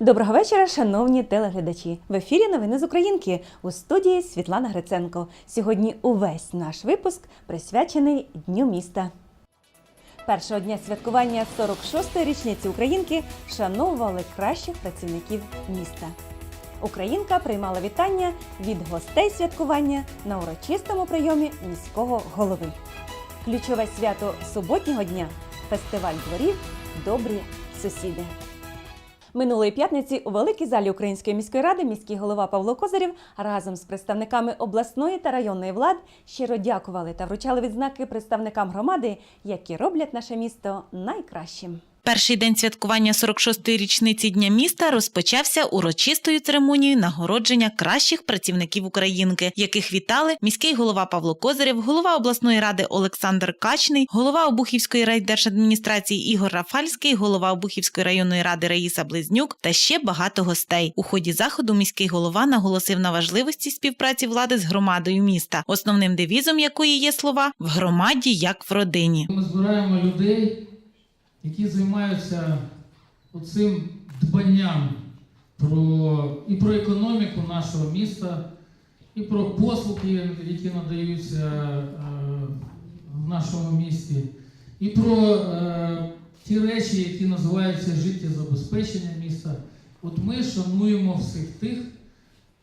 Доброго вечора, шановні телеглядачі. В ефірі новини з Українки у студії Світлана Гриценко. Сьогодні увесь наш випуск присвячений Дню міста. Першого дня святкування 46-ї річниці Українки шановували кращих працівників міста. Українка приймала вітання від гостей святкування на урочистому прийомі міського голови. Ключове свято суботнього дня фестиваль дворів Добрі сусіди. Минулої п'ятниці у великій залі Української міської ради міський голова Павло Козирів разом з представниками обласної та районної влад щиро дякували та вручали відзнаки представникам громади, які роблять наше місто найкращим. Перший день святкування 46-ї річниці Дня міста розпочався урочистою церемонією нагородження кращих працівників Українки, яких вітали міський голова Павло Козирєв, голова обласної ради Олександр Качний, голова Обухівської райдержадміністрації Ігор Рафальський, голова Обухівської районної ради Раїса Близнюк та ще багато гостей. У ході заходу міський голова наголосив на важливості співпраці влади з громадою міста, основним девізом якої є слова в громаді як в родині. Ми збираємо людей, які займаються оцим дбанням про, і про економіку нашого міста, і про послуги, які надаються е, в нашому місті, і про е, ті речі, які називаються життєзабезпечення міста. От ми шануємо всіх тих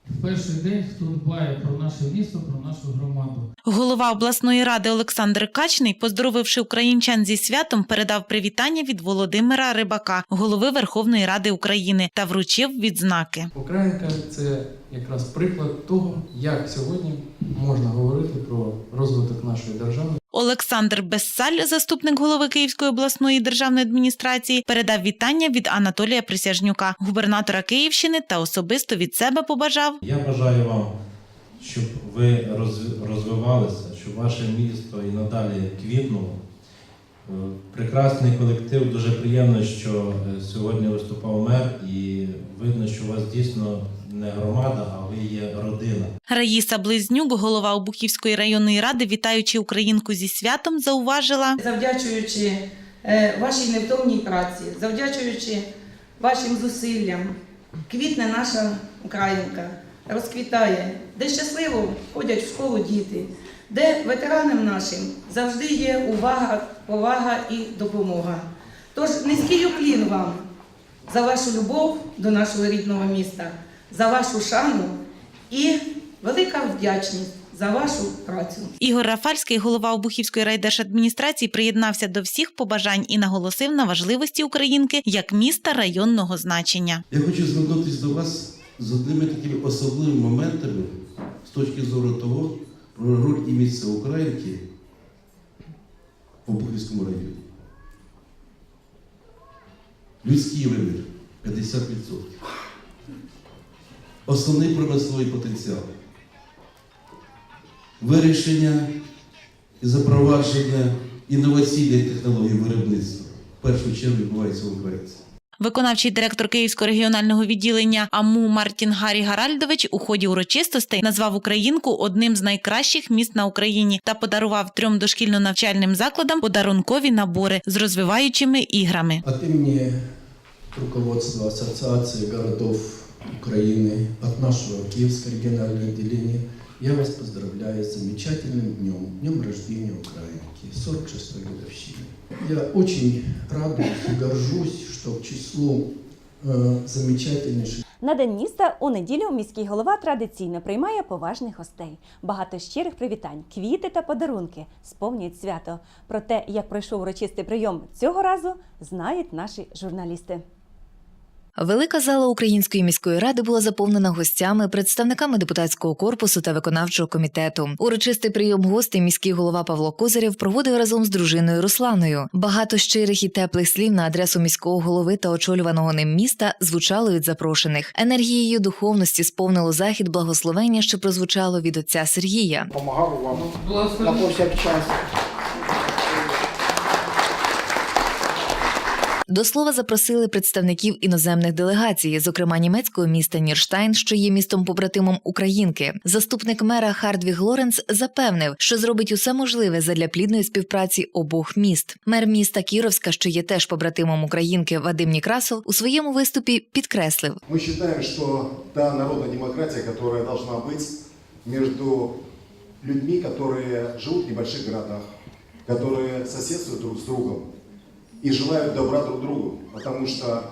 в перший день, хто дбає про наше місто, про нашу громаду. Голова обласної ради Олександр Качний, поздоровивши українчан зі святом, передав привітання від Володимира Рибака, голови Верховної Ради України, та вручив відзнаки. Українка це якраз приклад того, як сьогодні можна говорити про розвиток нашої держави. Олександр Бессаль, заступник голови Київської обласної державної адміністрації, передав вітання від Анатолія Присяжнюка, губернатора Київщини, та особисто від себе побажав. Я бажаю вам, щоб ви розвивалися, щоб ваше місто і надалі квітнуло. Е, Прекрасний колектив, дуже приємно, що е, сьогодні виступав мер, і видно, що у вас дійсно не громада, а ви є родина. Раїса Близнюк, голова Обухівської районної ради, вітаючи українку зі святом, зауважила. завдячуючи е, вашій невтомній праці, завдячуючи вашим зусиллям, квітне наша Українка, розквітає, де щасливо ходять в школу діти, де ветеранам нашим завжди є увага, повага і допомога. Тож низький уклін вам за вашу любов до нашого рідного міста, за вашу шану і велика вдячність за вашу працю. Ігор Рафальський, голова Обухівської райдержадміністрації, приєднався до всіх побажань і наголосив на важливості Українки як міста районного значення. Я хочу звернутися до вас з одними такими особливими моментами з точки зору того, про роль і місце Українки в Обухівському районі. Людський вимір 50%. Основний промисловий потенціал. Вирішення і запровадження інноваційних технологій виробництва в першу чергу відбувається в Україні. Виконавчий директор Київського регіонального відділення АМУ Мартін Гарі Гаральдович у ході урочистостей назвав Українку одним з найкращих міст на Україні та подарував трьом дошкільно-навчальним закладам подарункові набори з розвиваючими іграми. От имени руководства Ассоциации городов Украины, от нашего Киевского регионального отделения, я вас поздравляю с замечательным днем, днем рождения Украинки, 46-й годовщины. Я очень радуюсь и горжусь, что к числу э, замечательнейших На день міста у неділю міський голова традиційно приймає поважних гостей. Багато щирих привітань, квіти та подарунки сповнюють свято. Про те, як пройшов урочистий прийом цього разу, знають наші журналісти. Велика зала Української міської ради була заповнена гостями, представниками депутатського корпусу та виконавчого комітету. Урочистий прийом гостей міський голова Павло Козирєв проводив разом з дружиною Русланою. Багато щирих і теплих слів на адресу міського голови та очолюваного ним міста звучало від запрошених. Енергією духовності сповнило захід благословення, що прозвучало від отця Сергія. Помагав вам на повсякчас. До слова запросили представників іноземних делегацій, зокрема німецького міста Нірштайн, що є містом побратимом Українки. Заступник мера Хардвіг Лоренц запевнив, що зробить усе можливе задля плідної співпраці обох міст. Мер міста Кіровська, що є теж побратимом Українки, Вадим Нікрасов, у своєму виступі підкреслив. Мы считаем, что та народная демократия, которая должна быть между людьми, которые живут в небольших городах, которые соседствуют друг с другом и желают добра друг другу. Потому что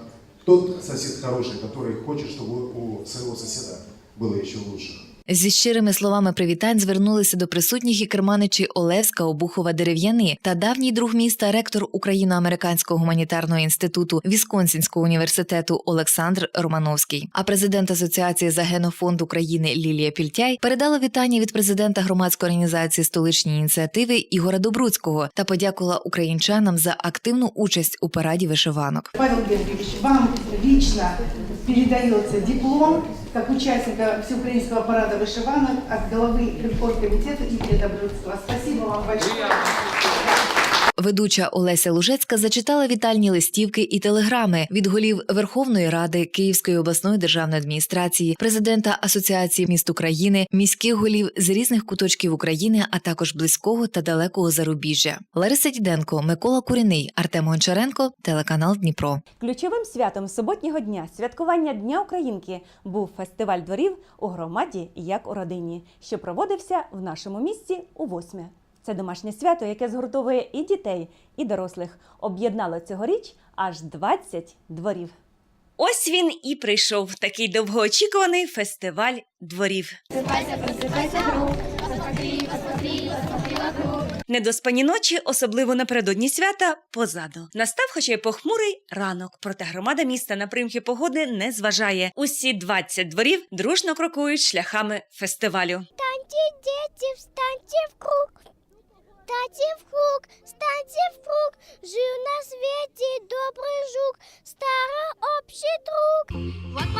тот сосед хороший, который хочет, чтобы у своего соседа было еще лучше. Зі щирими словами привітань звернулися до присутніх і керманичі Олевська, Обухова, Дерев'яни та давній друг міста, ректор Україно-американського гуманітарного інституту Вісконсінського університету Олександр Романовський. А президент Асоціації за генофонд України Лілія Пільтяй передала вітання від президента громадської організації столичні ініціативи Ігора Добруцького та подякувала українчанам за активну участь у параді вишиванок. Павел Георгиевич, вам лично передается диплом как участника Всеукраинского парада вышиванок от главы комитета Игоря Добрыцкого. Спасибо вам большое. Ведуча Олеся Лужецька зачитала вітальні листівки і телеграми від голів Верховної Ради, Київської обласної державної адміністрації, президента Асоціації міст України, міських голів з різних куточків України, а також близького та далекого зарубіжжя. Лариса Діденко, Микола Куріний, Артем Гончаренко, телеканал Дніпро. Ключовим святом суботнього дня святкування Дня Українки був фестиваль дворів у громаді як у родині, що проводився в нашому місті у восьме. Це домашнє свято, яке згуртовує і дітей, і дорослих. Об'єднало цьогоріч аж 20 дворів. Ось він і прийшов такий довгоочікуваний фестиваль дворів. Недоспані ночі, особливо напередодні свята, позаду. Настав, хоча й похмурий ранок, проте громада міста на примхи погоди не зважає. Усі 20 дворів дружно крокують шляхами фестивалю. Встаньте, дети, встаньте в круг. Встаньте в круг, встаньте в круг. Жил на свете добрый жук, старый общий друг. Вот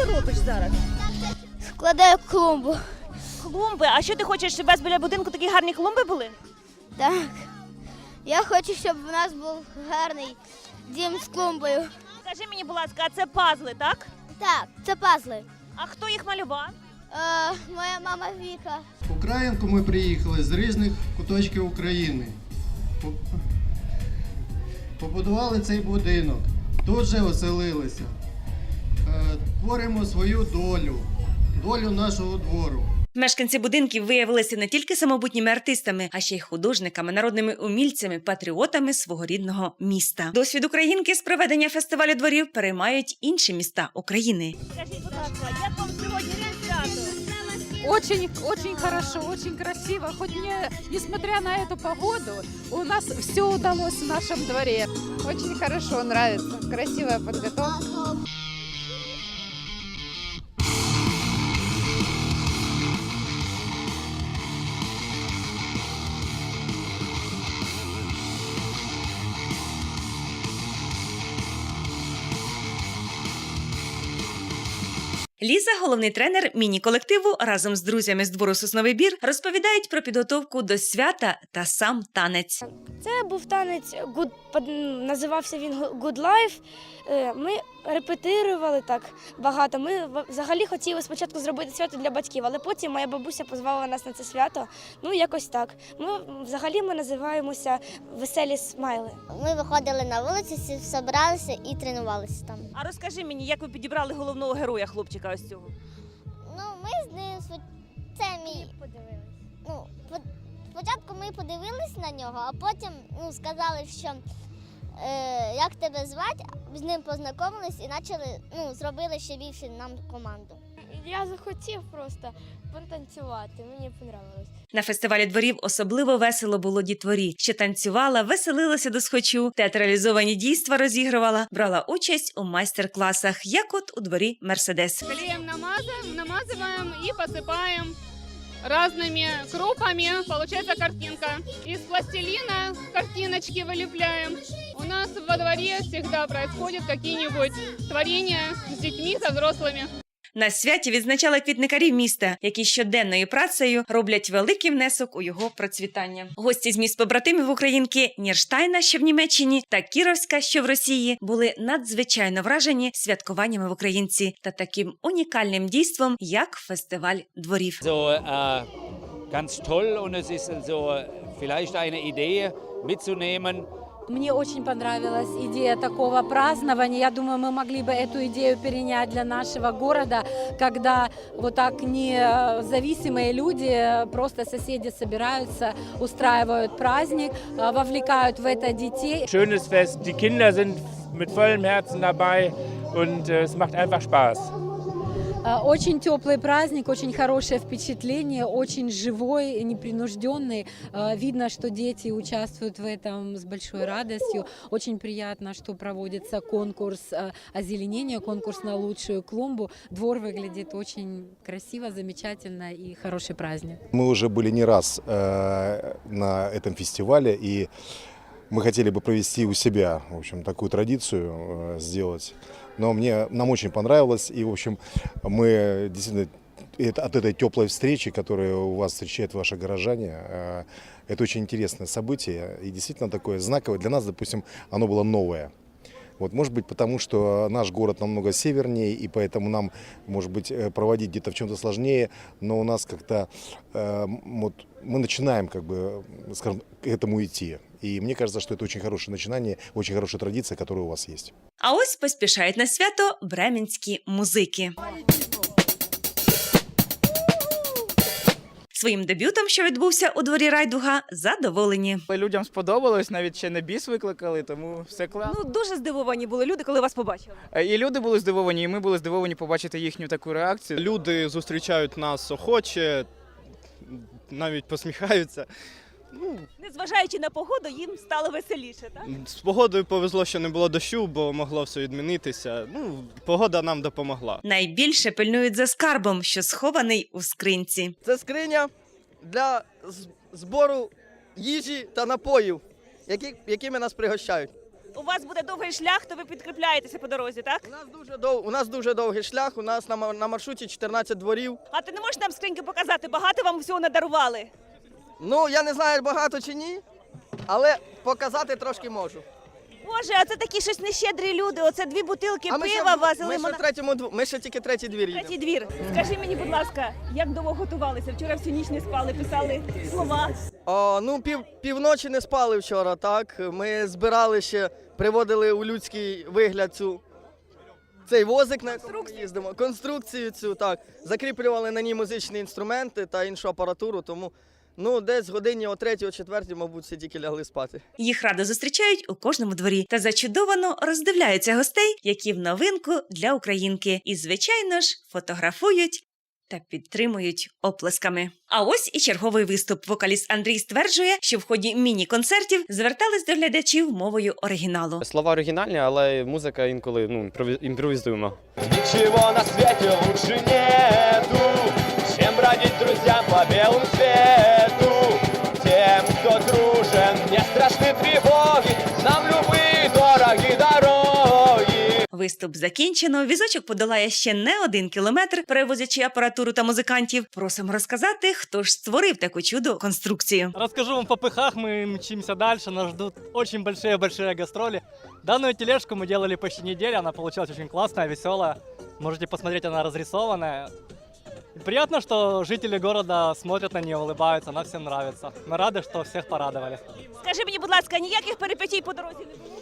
ти робиш зараз? Складаю клумбу. Клумби, а що ти хочеш, щоб у вас біля будинку такі гарні клумби були? Так. Я хочу, щоб у нас був гарний дім з клумбою. Скажи мені, будь ласка, а це пазли, так? Так, це пазли. А хто їх малював? Е, моя мама Віка. В Українку ми приїхали з різних куточків України. Побудували цей будинок, тут же оселилися. Творимо свою долю, долю нашого двору. Мешканці будинків виявилися не тільки самобутніми артистами, а ще й художниками, народними умільцями, патріотами свого рідного міста. Досвід українки з проведення фестивалю дворів переймають інші міста України. Скажіть, будь ласка, як вам сьогодні свято? Очень, очень хорошо, очень красиво. Хоть не, несмотря на эту погоду, у нас все удалось в нашем дворе. Очень хорошо, нравится. Красивая подготовка. Ліза, головний тренер міні-колективу, разом з друзями з двору Сосновий бір розповідають про підготовку до свята та сам танець. Це був танець good, називався він Good Life. Е, Ми репетирували так багато. Ми взагалі хотіли спочатку зробити свято для батьків, але потім моя бабуся позвала нас на це свято. Ну якось так. Ми взагалі ми називаємося веселі смайли. Ми виходили на вулицю, зібралися і тренувалися там. А розкажи мені, як ви підібрали головного героя хлопчика ось цього? Ну, ми з ним. Це мій. Ну, спочатку ми подивились на нього, а потім ну, сказали, що е, як тебе звати, з ним познайомились і почали, ну, зробили ще більше нам команду. Я захотів просто потанцювати, мені подобалось. На фестивалі дворів особливо весело було дітворі, що танцювала, веселилася до схочу, театралізовані дійства розігрувала, брала участь у майстер-класах, як от у дворі Мерседес. Клеем намазываем, намазываем и посыпаем разными крупами. Получается картинка. Из пластилина картиночки вылепляем. У нас во дворе всегда происходят какие-нибудь творения с детьми, со взрослыми. На святі відзначали квітникарів міста, які щоденною працею роблять великий внесок у його процвітання. Гості з міст побратимів Українки Нірштайна, що в Німеччині, та Кіровська, що в Росії, були надзвичайно вражені святкуваннями в Українці та таким унікальним дійством, як фестиваль дворів. So äh, ganz toll und es ist so vielleicht eine Idee mitzunehmen. Мне очень понравилась идея такого празднования. Я думаю, мы могли бы эту идею перенять для нашего города, когда вот так независимые люди, просто соседи собираются, устраивают праздник, э, вовлекают в это детей. Schönes Fest, die Kinder sind mit vollem Herzen dabei und äh, es macht einfach Spaß. Э, Очень теплый праздник, очень хорошее впечатление, очень живой, непринужденный. Э, Видно, что дети участвуют в этом с большой радостью. Очень приятно, что проводится конкурс э, озеленения, конкурс на лучшую клумбу. Двор выглядит очень красиво, замечательно и хороший праздник. Мы уже были не раз э, на этом фестивале, и мы хотели бы провести у себя, в общем, такую традицию э, сделать. Но мне, нам очень понравилось, и, в общем, мы действительно от этой теплой встречи, которая у вас встречает ваши горожане, э, это очень интересное событие, и действительно такое знаковое. Для нас, допустим, оно было новое. Вот, может быть, потому что наш город намного севернее, и поэтому нам, может быть, э, проводить где-то в чем-то сложнее, но у нас как-то э, вот, мы начинаем, как бы, скажем, к этому идти. И мне кажется, что это очень хорошее начинание, очень хорошая традиция, которая у вас есть. А ось поспішають на свято бременські музики. Своїм дебютом, що відбувся у дворі Райдуга, задоволені. Людям сподобалось, навіть ще не біс викликали, тому все класно. Ну дуже здивовані були люди, коли вас побачили. І люди були здивовані, і ми були здивовані побачити їхню таку реакцію. Люди зустрічають нас охоче, навіть посміхаються. Ну, Незважаючи на погоду, їм стало веселіше. Так з погодою повезло, що не було дощу, бо могло все відмінитися. Ну, погода нам допомогла. найбільше пильнують за скарбом, що схований у скринці. Це скриня для збору їжі та напоїв, які, якими нас пригощають. У вас буде довгий шлях, то ви підкріпляєтеся по дорозі, так? У нас дуже дов... у нас дуже довгий шлях. У нас на, ма- на маршруті 14 дворів. А ти не можеш нам скриньки показати? Багато вам всього надарували. Ну я не знаю багато чи ні, але показати трошки можу. Боже, а це такі щось нещедрі люди. Оце дві бутилки ми ще, пива вас ми, ще в лимона. третьому дв- ми ще тільки третій двір їдемо. Третій двір. Скажи мені, будь ласка, як довго готувалися? Вчора всю ніч не спали, писали слова. О, ну пів півночі не спали вчора. Так ми збирали ще, приводили у людський вигляд цю. Цей возик, на якому ми їздимо, конструкцію цю так закріплювали на ній музичні інструменти та іншу апаратуру. Тому ну десь годині о третій, о четвертій, мабуть, всі тільки лягли спати. Їх радо зустрічають у кожному дворі та зачудовано роздивляються гостей, які в новинку для українки, і звичайно ж фотографують. Та підтримують оплесками. А ось і черговий виступ. Вокаліст Андрій стверджує, що в ході міні-концертів звертались до глядачів мовою оригіналу. Слова оригінальні, але музика інколи ну імпровізуємо. Ничего на свете лучше нету, Виступ закінчено. Візочок подолає ще не один кілометр, перевозячи апаратуру та музикантів. Просимо розказати, хто ж створив таку чудо конструкцію. Расскажу вам по пыхах, мы мчимся дальше, нас ждут очень большие-большие гастроли. Данную тележку мы делали почти неделю, она получилась очень классная, веселая. Можете посмотреть, она разрисованная. И приятно, что жители города смотрят на нее, улыбаются, она всем нравится. Мы рады, что всех порадовали. Скажи мені, будь ласка, ніяких перипетій по дорозі не було?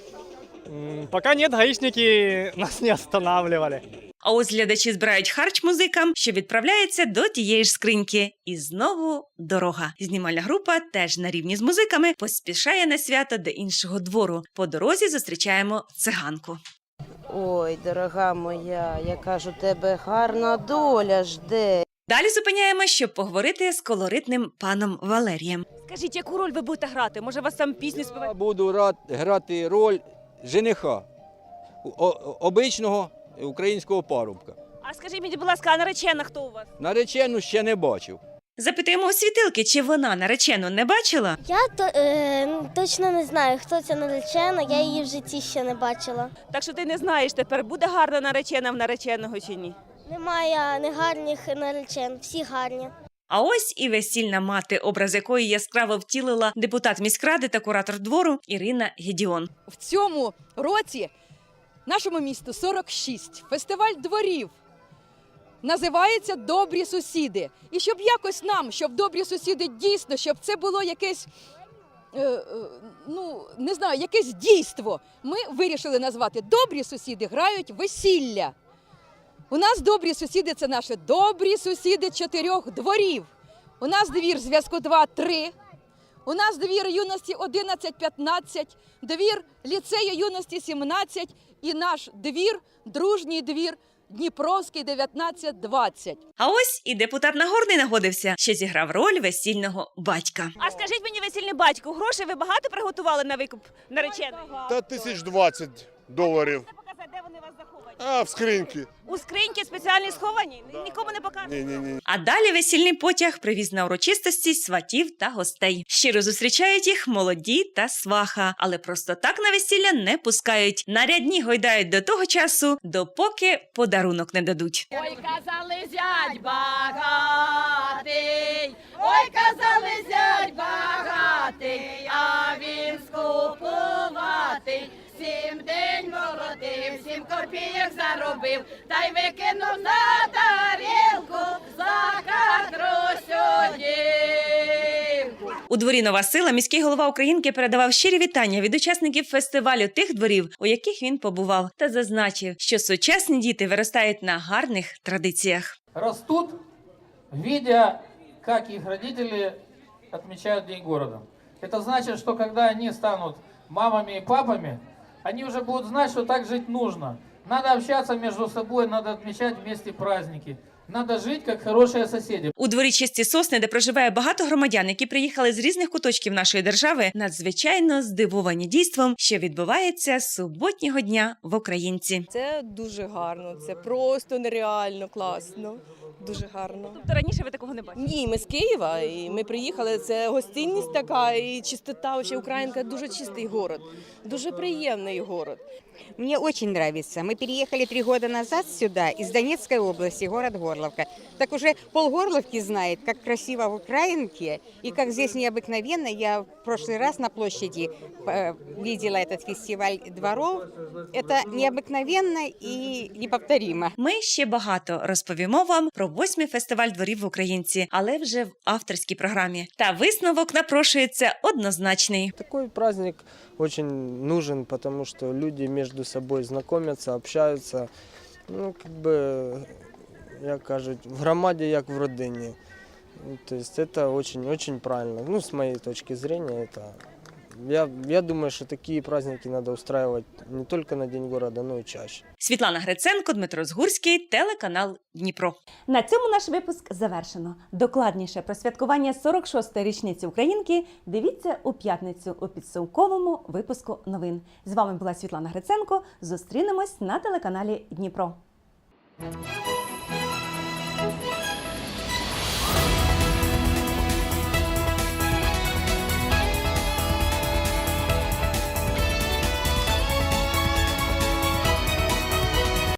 М, Пока нет, гаишники нас не останавливали. А ось глядачі збирають харч музикам, що відправляється до тієї ж скриньки. І знову дорога. Знімальна група теж на рівні з музиками поспішає на свято до іншого двору. По дорозі зустрічаємо циганку. Ой, дорога моя, яка ж у тебе гарна доля жде. Далі зупиняємося, щоб поговорити з колоритним паном Валерієм. Скажіть, яку роль ви будете грати? Може, вас там пісню співати? Я буду рад грати роль жениха, обичного українського парубка. А скажіть мені, будь ласка, а наречена хто у вас? Наречену ще не бачив. Запитуємо у світилки, чи вона наречену не бачила. Я то, е, точно не знаю, хто ця наречена, я її в житті ще не бачила. Так що ти не знаєш тепер, буде гарна наречена в нареченого чи ні? Немає негарних наречен, всі гарні. А ось і весільна мати, образ якої яскраво втілила депутат міськради та куратор двору Ірина Гедіон. В цьому році нашому місту 46 фестиваль дворів. Називається Добрі сусіди. І щоб якось нам, щоб добрі сусіди дійсно, щоб це було якесь, е, е, ну не знаю, якесь дійство. Ми вирішили назвати Добрі сусіди грають весілля. У нас добрі сусіди це наші добрі сусіди чотирьох дворів. У нас двір зв'язку 2-3. У нас двір юності 11-15, двір ліцею юності 17 і наш двір, дружній двір Дніпровський 19-20. А ось і депутат Нагорний нагодився, що зіграв роль весільного батька. А скажіть мені, весільний батько, грошей ви багато приготували на викуп нареченої? Та тисяч двадцять доларів. Де вони вас заховані? А в скриньки. У скриньки спеціальні сховані? Нікому не покажуть? Ні, ні, ні. А далі весільний потяг привіз на урочистості сватів та гостей. Щиро зустрічають їх молоді та сваха, але просто так на весілля не пускають. Нарядні гойдають до того часу, допоки подарунок не дадуть. Ой, казали зять багатий, День молодив, сім копійок заробив, та й викинув на тарілку за катрусю. У дворі Нова сила міський голова Українки передавав щирі вітання від учасників фестивалю тих дворів, у яких він побував, та зазначив, що сучасні діти виростають на гарних традиціях. растут, видя, как их родители отмечают День города. Это значит, что когда они станут мамами и папами, они уже будут знать, что так жить нужно. Надо общаться между собой, надо отмечать вместе праздники. Надо жить как хорошие соседи. У дворі чисті сосни, де проживає багато громадян, які приїхали з різних куточків нашої держави, надзвичайно здивовані дійством, що відбувається суботнього дня в Українці. Це дуже гарно, це просто нереально класно. Дуже гарно. Тобто раніше ви такого не бачили? Ні, ми з Києва, і ми приїхали. Це гостинність така і чистота. Вообще Українка дуже чистий город, дуже приємний город. Мне очень нравится. Мы переехали три года назад сюда, из Донецкой области, город Горловка. Так уже полгорловки знает, как красиво в Украинке и как здесь необыкновенно. Я в прошлый раз на площади э, видела этот фестиваль дворов. Это необыкновенно и неповторимо. Ми ще багато розповімо вам про восьмий фестиваль дворів в Українці, але вже в авторській програмі. Та висновок напрошується однозначний. Такой праздник очень нужен, потому что люди между собой знакомятся, общаются. Ну, как бы, як кажуть, в громаді, як в родині. То есть это очень-очень правильно. Ну, с моей точки зрения, это... Я, я думаю, что такие праздники надо устраивать не только на День города, но и чаще. Світлана Гриценко, Дмитро Згурський, телеканал Дніпро. На цьому наш випуск завершено. Докладніше про святкування 46-ї річниці Українки дивіться у п'ятницю у підсумковому випуску новин. З вами була Світлана Гриценко. Зустрінемось на телеканалі Дніпро.